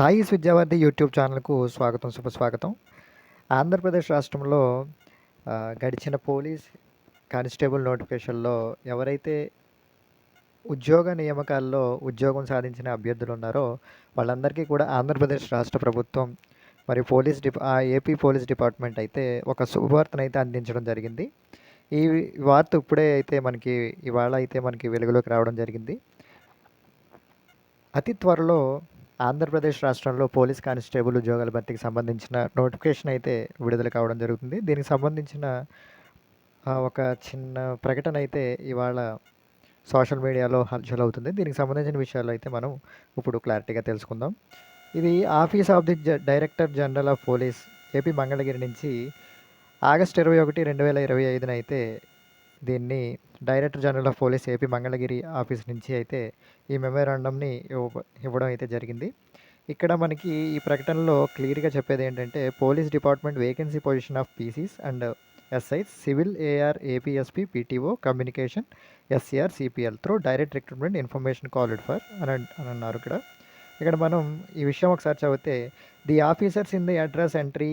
Sai విద్యావర్ధి YouTube ఛానల్కు స్వాగతం సుస్వాగతం ఆంధ్రప్రదేశ్ రాష్ట్రంలో గడిచిన పోలీస్ కానిస్టేబుల్ నోటిఫికేషన్లో ఎవరైతే ఉద్యోగ నియామకాల్లో ఉద్యోగం సాధించిన అభ్యర్థులు ఉన్నారో వాళ్ళందరికీ కూడా ఆంధ్రప్రదేశ్ రాష్ట్ర ప్రభుత్వం మరియు పోలీస్ డిపా ఏపీ పోలీస్ డిపార్ట్మెంట్ అయితే ఒక శుభవార్తను అయితే అందించడం జరిగింది. ఈ వార్త ఇప్పుడే అయితే మనకి ఇవాళ అయితే మనకి వెలుగులోకి రావడం జరిగింది. అతి త్వరలో ఆంధ్రప్రదేశ్ రాష్ట్రంలో పోలీస్ కానిస్టేబుల్ ఉద్యోగాల భర్తీకి సంబంధించిన నోటిఫికేషన్ అయితే విడుదల కావడం జరుగుతుంది. దీనికి సంబంధించిన ఒక చిన్న ప్రకటన అయితే ఇవాళ సోషల్ మీడియాలో హల్చల్ అవుతుంది దీనికి సంబంధించిన విషయాలు అయితే మనం ఇప్పుడు క్లారిటీగా తెలుసుకుందాం. ఇది office of the Director General of Police AP Mangalagiri నుంచి ఆగస్ట్ ఇరవై ఒకటి రెండు వేల ఇరవై ఐదున అయితే దీన్ని Director General of Police AP Mangalagiri office నుంచి అయితే ఈ మెమోరాండంని ఇవ్వ ఇవ్వడం అయితే జరిగింది. ఇక్కడ మనకి ఈ ప్రకటనలో క్లియర్గా చెప్పేది ఏంటంటే police department vacancy position of PCs and SIs civil AR APSP PTO communication SCR CPL through direct recruitment information called for అని అని అన్నారు ఇక్కడ. ఇక్కడ మనం ఈ విషయం ఒకసారి చదివితే the officers in the address entry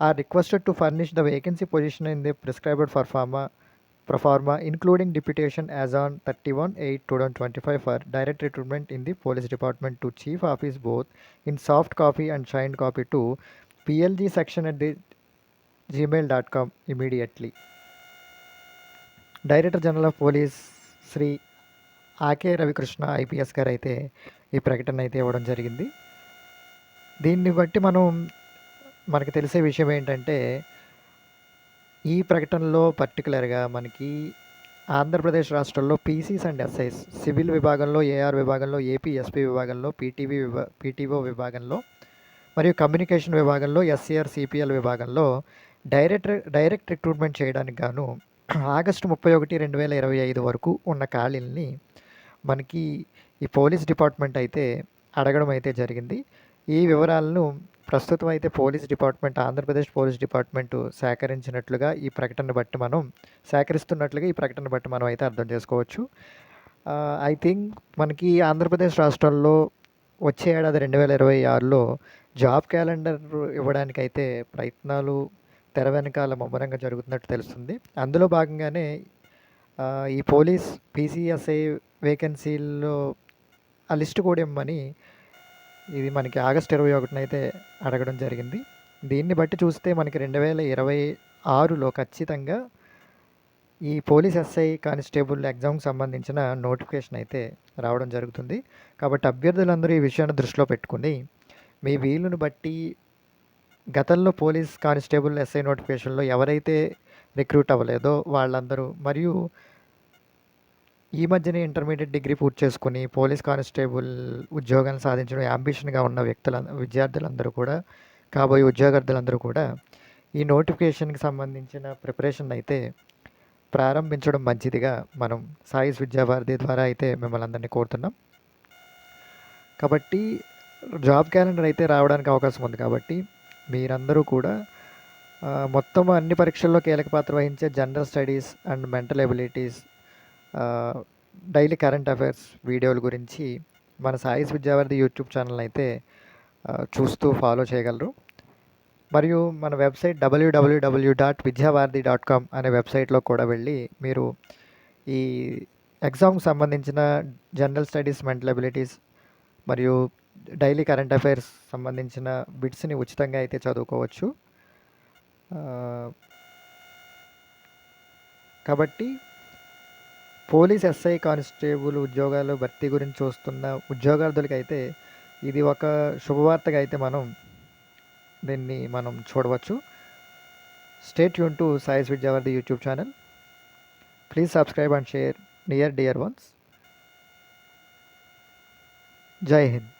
are requested to furnish the vacancy position in the prescribed for forma proforma including deputation as on thirty one eight two thousand twenty five for direct recruitment in the police department to chief office both in soft copy and shine copy to PLG section at the Gmail dot com immediately director general of police Shri RK Ravikrishna IPS గారు అయితే ఈ ప్రకటన అయితే ఇవ్వడం జరిగింది. దీన్ని బట్టి మనం మనకు తెలిసే విషయం ఏంటంటే ఈ ప్రకటనలో పర్టికులర్గా మనకి ఆంధ్రప్రదేశ్ రాష్ట్రంలో పీసీస్ అండ్ ఎస్ఐస్ సివిల్ విభాగంలో ఏఆర్ విభాగంలో ఏపీ ఎస్పీ విభాగంలో పీటీవీ విభా పీటీఓ విభాగంలో మరియు కమ్యూనికేషన్ విభాగంలో ఎస్సీఆర్ సిపిఎల్ విభాగంలో డైరెక్ట్ డైరెక్ట్ రిక్రూట్మెంట్ చేయడానికి గాను ఆగస్టు ముప్పై ఒకటి రెండు వేల ఇరవై ఐదు వరకు ఉన్న ఖాళీల్ని మనకి ఈ పోలీస్ డిపార్ట్మెంట్ అయితే అడగడం అయితే జరిగింది. ఈ వివరాలను ప్రస్తుతం అయితే police department Andhra Pradesh police department సేకరించినట్లుగా ఈ ప్రకటన బట్టి మనం సేకరిస్తున్నట్లుగా ఈ ప్రకటన బట్టి మనం అయితే అర్థం చేసుకోవచ్చు. ఐ థింక్ మనకి ఆంధ్రప్రదేశ్ రాష్ట్రంలో వచ్చే ఏడాది రెండు వేల ఇరవై ఆరులో జాబ్ క్యాలెండర్ ఇవ్వడానికి అయితే ప్రయత్నాలు తెర వెనకాల ముమ్మరంగా జరుగుతున్నట్టు తెలుస్తుంది. అందులో భాగంగానే ఈ పోలీస్ పీసీఎస్ఐ వేకెన్సీల్లో ఆ లిస్ట్ కూడా ఇమ్మని ఇది మనకి ఆగస్ట్ ఇరవై ఒకటిన అయితే అడగడం జరిగింది. దీన్ని బట్టి చూస్తే మనకి రెండు వేల ఇరవై ఆరులో ఖచ్చితంగా ఈ పోలీస్ ఎస్ఐ కానిస్టేబుల్ ఎగ్జామ్కి సంబంధించిన నోటిఫికేషన్ అయితే రావడం జరుగుతుంది. కాబట్టి అభ్యర్థులందరూ ఈ విషయాన్ని దృష్టిలో పెట్టుకుని మీ వీలును బట్టి గతంలో పోలీస్ కానిస్టేబుల్ ఎస్ఐ నోటిఫికేషన్లో ఎవరైతే రిక్రూట్ అవ్వలేదో వాళ్ళందరూ మరియు ఈ మధ్యనే ఇంటర్మీడియట్ డిగ్రీ పూర్తి చేసుకుని పోలీస్ కానిస్టేబుల్ ఉద్యోగాన్ని సాధించడం అంబిషన్గా ఉన్న వ్యక్తుల విద్యార్థులందరూ కూడా కాబోయే ఉద్యోగార్థులందరూ కూడా ఈ నోటిఫికేషన్కి సంబంధించిన ప్రిపరేషన్ అయితే ప్రారంభించడం మంచిదిగా మనం సాయిస్ విద్యావారిధి ద్వారా అయితే మిమ్మల్ని అందరినీ కోరుతున్నాం. కాబట్టి జాబ్ క్యాలెండర్ అయితే రావడానికి అవకాశం ఉంది కాబట్టి మీరందరూ కూడా మొత్తం అన్ని పరీక్షల్లో కీలక పాత్ర వహించే general studies and mental abilities daily current affairs వీడియోల గురించి మన సాయిస్ విద్యావర్ధి యూట్యూబ్ ఛానల్ అయితే చూస్తూ ఫాలో చేయగలరు. మరియు మన website W W W dot Vidyavaradhi dot com అనే వెబ్సైట్లో కూడా వెళ్ళి మీరు ఈ ఎగ్జామ్కి సంబంధించిన జనరల్ స్టడీస్ మెంటల్ అబిలిటీస్ మరియు డైలీ కరెంట్ అఫైర్స్ సంబంధించిన బిట్స్ని ఉచితంగా అయితే చదువుకోవచ్చు. కాబట్టి పోలీస్ ఎస్ఐ కానిస్టేబుల్ ఉద్యోగాలు భర్తీ గురించి చూస్తున్న ఉద్యోగార్థులకైతే ఇది ఒక శుభవార్తగా అయితే మనం దీన్ని మనం చూడవచ్చు. స్టేట్ యూన్ to సాయిస్ Vidyavardhi YouTube channel please subscribe and share near dear ones Jai Hind